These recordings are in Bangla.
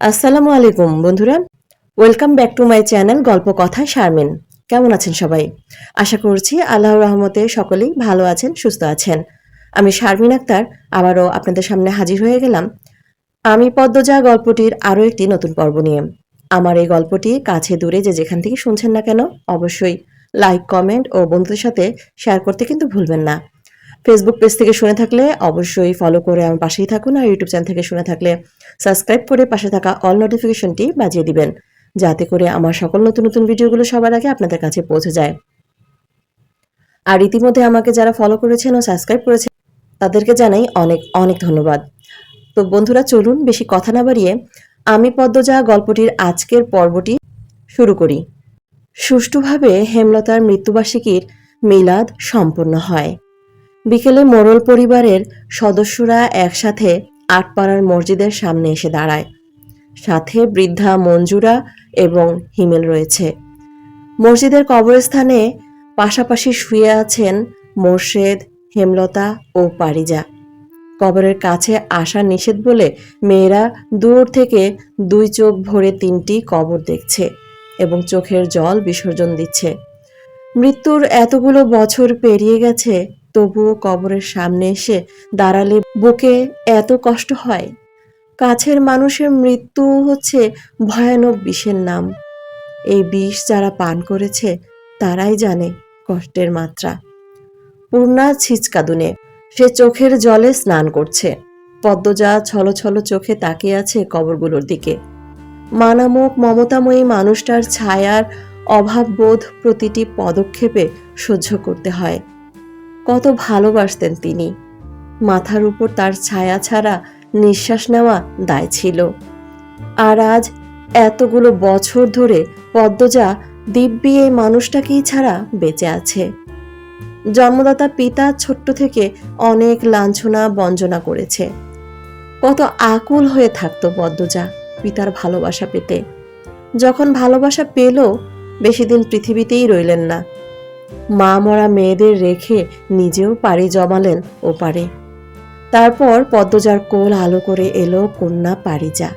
আসসালামু আলাইকুম, বন্ধুরা। Welcome back to my channel গল্প কথা শারমিন। কেমন আছেন সবাই? আশা করছি আল্লাহর রহমতে সকলেই ভালো আছেন, সুস্থ আছেন। আমি শারমিন আক্তার, আবারও আপনাদের সামনে হাজির হয়ে গেলাম। আমি পদ্মজা গল্পটির আরও একটি নতুন পর্ব নিয়ে। আমার এই গল্পটি কাছে দূরে যে যেখান থেকে শুনছেন না কেন, অবশ্যই লাইক কমেন্ট ও বন্ধুদের সাথে শেয়ার করতে কিন্তু ভুলবেন না। ফেসবুক পেজ থেকে শুনে থাকলে অবশ্যই ফলো করে আমার পাশেই থাকুন আর ইউটিউব চ্যানেল থেকে শুনে থাকলে সাবস্ক্রাইব করে পাশে থাকা অল নোটিফিকেশনটি বাজিয়ে দিবেন, যাতে করে আমার সকল নতুন নতুন ভিডিওগুলো সবার আগে আপনাদের কাছে পৌঁছে যায়। আর ইতিমধ্যে আমাকে যারা ফলো করেছেন ও সাবস্ক্রাইব করেছেন, তাদেরকে জানাই অনেক অনেক ধন্যবাদ। তো বন্ধুরা, চলুন বেশি কথা না বাড়িয়ে আমি পদ্মজা গল্পটির আজকের পর্বটি শুরু করি। সুষ্ঠুভাবে হেমলতার মৃত্যুবার্ষিকীর মিলাদ সম্পন্ন হয়। বিকেলে মোরল পরিবারের সদস্যরা একসাথে আটপাড়ার মসজিদের সামনে এসে দাঁড়ায়। সাথে বৃদ্ধা মঞ্জুরা এবং হিমেল রয়েছে। মসজিদের কবরস্থানে পাশাপাশি শুয়ে আছেন মোর্শেদ, হেমলতা ও পারিজা। কবরের কাছে আসা নিষেধ বলে মেয়েরা দূর থেকে দুই চোখ ভরে তিনটি কবর দেখছে এবং চোখের জল বিসর্জন দিচ্ছে। মৃত্যুর এতগুলো বছর পেরিয়ে গেছে তবুও কবরের সামনে এসে দাঁড়ালে বুকে এত কষ্ট হয়। কাছের মানুষের মৃত্যু হচ্ছে ভয়ানক বিষের নাম। এই বিষ যারা পান করেছে, তারাই জানে কষ্টের মাত্রা। পূর্ণা ছিচকাদুনে, সে চোখের জলে স্নান করছে। পদ্মজা ছলো ছলো চোখে তাকিয়ে আছে কবরগুলোর দিকে। মানামক মমতাময়ী মানুষটার ছায়ার অভাববোধ প্রতিটি পদক্ষেপে সহ্য করতে হয়। কত ভালোবাসতেন তিনি। মাথার উপর তার ছায়া ছাড়া নিঃশ্বাস নেওয়া দায় ছিল। আর আজ এতগুলো বছর ধরে পদ্মজা দিব্যি এই মানুষটাকেই ছাড়া বেঁচে আছে। জন্মদাতা পিতা ছোট্ট থেকে অনেক লাঞ্ছনা বঞ্চনা করেছে। কত আকুল হয়ে থাকতো পদ্মজা পিতার ভালোবাসা পেতে। যখন ভালোবাসা পেল, বেশি দিন পৃথিবীতেই রইলেন না। মা মরা মেয়েদের রেখে নিজেও পাড়ি জমালেন ও পারে তারপর পদ্মজার কোল আলো করে এলো কন্যা পারিজা।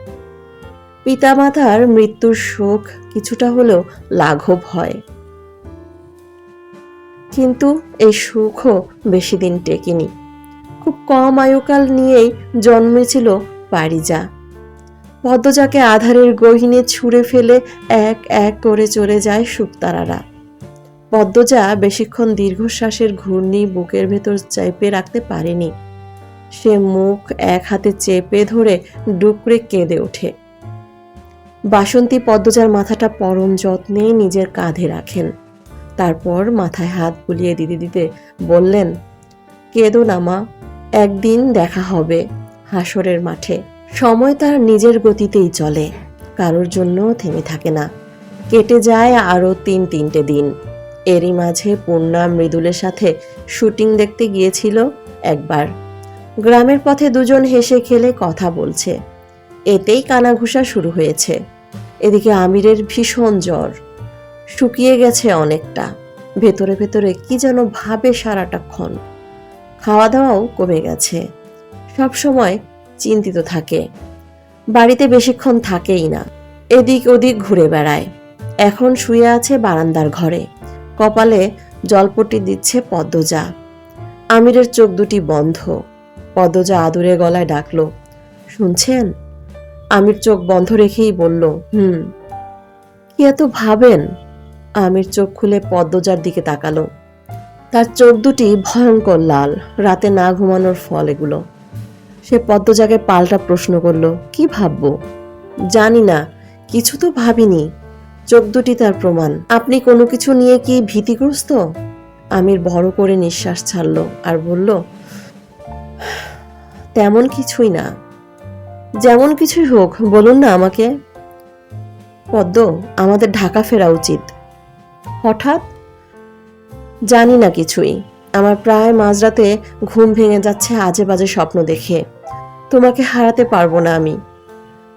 পিতামাতার মৃত্যুর শোক কিছুটা হলেও লাঘব হয়। কিন্তু এই সুখও বেশি দিন টেকেনি। খুব কম আয়ুকাল নিয়েই জন্মেছিল পারিজা। পদ্মজাকে আধারের গহিনে ছুঁড়ে ফেলে এক এক করে চলে যায় শুকতারারা পদ্মজা বেশিক্ষণ দীর্ঘশ্বাসের ঘূর্ণি বুকের ভেতর চেপে রাখতে পারেনি। সে মুখ এক হাতে চেপে ধরে ডুকরে কেঁদে ওঠে। বাসন্তী পদ্মজার মাথাটা পরম যত্নে নিজের কাঁধে রাখেন। তারপর মাথায় হাত বুলিয়ে দিতে দিতে বললেন, কেঁদো না মা, একদিন দেখা হবে হাসরের মাঠে। সময় তার নিজের গতিতেই চলে, কারোর জন্য থেমে থাকে না। কেটে যায় আরও তিন তিনটে দিন। এরই মাঝে পূর্ণা মৃদুলের সাথে শুটিং দেখতে গিয়েছিল একবার। গ্রামের পথে দুজন হেসে খেলে কথা বলছে। এতেই কানাঘুষা শুরু হয়েছে। এদিকে আমিরের ভীষণ জ্বর। শুকিয়ে গেছে অনেকটা। ভেতরে ভেতরে কি যেন ভাবে সারাটাক্ষণ খাওয়া দাওয়াও কমে গেছে। সব সময় চিন্তিত থাকে। বাড়িতে বেশিক্ষণ থাকেই না। এদিক ওদিক ঘুরে বেড়ায়। এখন শুয়ে আছে বারান্দার ঘরে। কপালে জলপট্টি দিচ্ছে পদ্মজা। আমিরের চোখ দুটি বন্ধ। পদ্মজা আদুরে গলায় ডাকলো, শুনছেন? আমির চোখ বন্ধ রেখেই বলল, হুম। কি এত ভাবেন? আমির চোখ খুলে পদ্মজার দিকে তাকালো। তার চোখ দুটি ভয়ঙ্কর লাল, রাতে না ঘুমানোর ফল এগুলো। সে পদ্মজাকে পাল্টা প্রশ্ন করল, কি ভাববো? জানি না, কিছু তো ভাবিনি। চোখ দুটি তার প্রমাণ। আপনি কোনো কিছু নিয়ে কি ভীতিগ্রস্ত? আমির বড় করে নিঃশ্বাস ছাড়লো আর বলল, তেমন কিছুই না। যেমন কিছুই হোক, বলুন না আমাকে। পদ্ম, আমাদের ঢাকা ফেরা উচিত। হঠাৎ? জানি না কিছুই। আমার প্রায় মাঝরাতে ঘুম ভেঙে যাচ্ছে আজে বাজে স্বপ্ন দেখে। তোমাকে হারাতে পারব না আমি।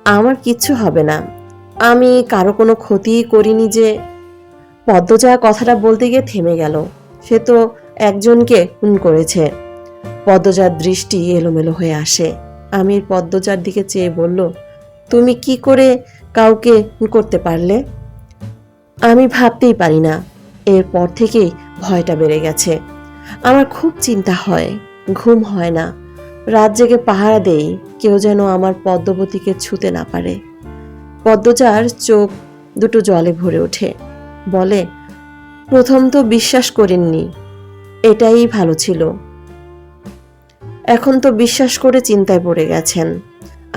আমার কিচ্ছু হবে না। আমি কারও কোনো ক্ষতি করিনি যে। পদ্মজা কথাটা বলতে গিয়ে থেমে গেল। সে তো একজনকে খুন করেছে। পদ্মজার দৃষ্টি এলোমেলো হয়ে আসে। আমির পদ্মজার দিকে চেয়ে বলল, তুমি কি করে কাউকে করতে পারলে? আমি ভাবতেই পারি না। এরপর থেকেই ভয়টা বেড়ে গেছে। আমার খুব চিন্তা হয়, ঘুম হয় না। রাত জেগে পাহারা দেই, কেউ যেন আমার পদ্মবতীকে ছুতে না পারে। পদ্মচার চোখ দুটো জলে ভরে ওঠে। বলে, প্রথম তো বিশ্বাস করেননি এটাই ভালো ছিল। এখন তো বিশ্বাস করে চিন্তায় পড়ে গেছেন,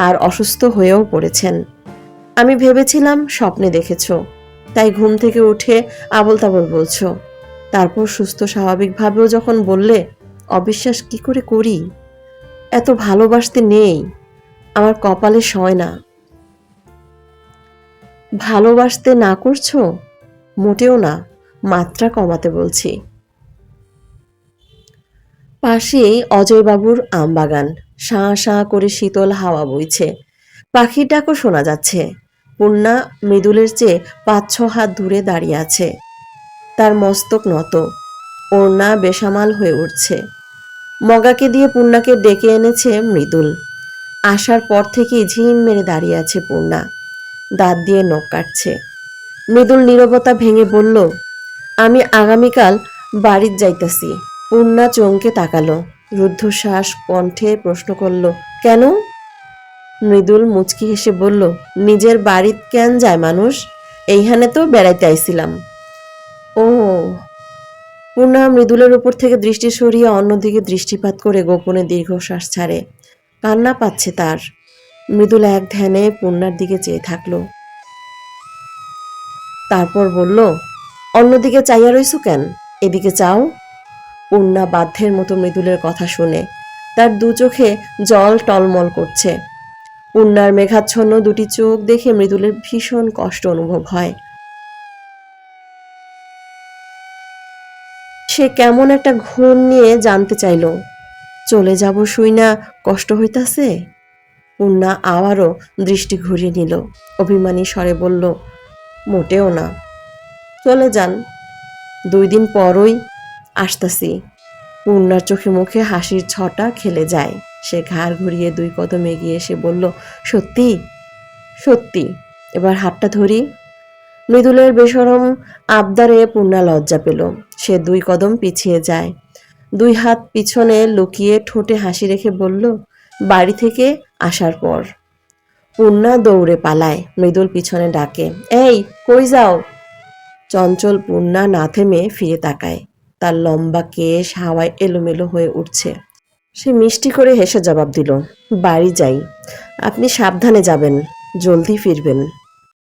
আর অসুস্থ হয়েও পড়েছেন। আমি ভেবেছিলাম স্বপ্নে দেখেছ, তাই ঘুম থেকে উঠে আবল তাবল বলছো। তারপর সুস্থ স্বাভাবিকভাবেও যখন বললে, অবিশ্বাস কি করে করি? এত ভালোবাসতে নেই, আমার কপালে সয় না। ভালোবাসতে না করছ? মোটেও না, মাত্রা কমাতে বলছি। পাশেই অজয়বাবুর আমবাগান, শাঁ শাঁ করে শীতল হাওয়া বইছে। পাখির ডাকও শোনা যাচ্ছে। পূর্ণা মৃদুলের চেয়ে পাঁচ ছ হাত দূরে দাঁড়িয়ে আছে। তার মস্তক নত, ওড়না বেসামাল হয়ে উঠছে। মগাকে দিয়ে পূর্ণাকে ডেকে এনেছে মৃদুল। আসার পর থেকেই ঝিম মেরে দাঁড়িয়ে আছে পূর্ণা। দাঁত দিয়ে নখ কাটছে। মৃদুল নীরবতা ভেঙে বলল, আমি আগামীকাল বাড়ির যাইতাছি। পূর্ণা চমকে তাকালো। রুদ্ধশ্বাস কণ্ঠে প্রশ্ন করল, কেন? মৃদুল মুচকি হেসে বলল, নিজের বাড়িত কেন যায় মানুষ? এইখানে তো বেড়াইতে আইছিলাম। ও। পূর্ণা মৃদুলের উপর থেকে দৃষ্টি সরিয়ে অন্যদিকে দৃষ্টিপাত করে গোপনে দীর্ঘশ্বাস ছাড়ে। কান্না পাচ্ছে তার। মৃদুল এক ধ্যানে পূর্ণার দিকে চেয়ে থাকল। তারপর বলল, অন্যদিকে চাইয়া রইছো কেন? এদিকে চাও পূর্ণা বাধ্যের মতো মৃদুলের কথা শুনে তার দু চোখে জল টলমল করছে। পূর্ণার মেঘাচ্ছন্ন দুটি চোখ দেখে মৃদুলের ভীষণ কষ্ট অনুভব হয়। সে কেমন একটা ঘুম নিয়ে জানতে চাইল, চলে যাব শুই না কষ্ট হইতাছে? পূর্ণা আবারও দৃষ্টি ঘুরিয়ে নিল। অভিমানী স্বরে বলল, মোটেও না। চলে যান। দুই দিন পরই আসতাছি। পূর্ণার চোখে মুখে হাসির ছটা খেলে যায়। সে ঘাড় ঘুরিয়ে দুই কদম এগিয়ে এসে বলল, সত্যি? সত্যি। এবার হাতটা ধরি। মৃদুলের বেসরম আবদারে পূর্ণা লজ্জা পেল। সে দুই কদম পিছিয়ে যায়। দুই হাত পিছনে লুকিয়ে ঠোঁটে হাসি রেখে বলল, বাড়ি থেকে আসার পর। পূর্ণা দৌড়ে পালায়, মৃদুল পিছনে ডাকে, এই, কই যাও? চঞ্চল পূর্ণা না থেমে ফিরে তাকায়। তার লম্বা কেশ হাওয়ায় এলোমেলো হয়ে উঠছে। সে মিষ্টি করে হেসে জবাব দিল, বাড়ি যাই। আপনি সাবধানে যাবেন, জলদি ফিরবেন।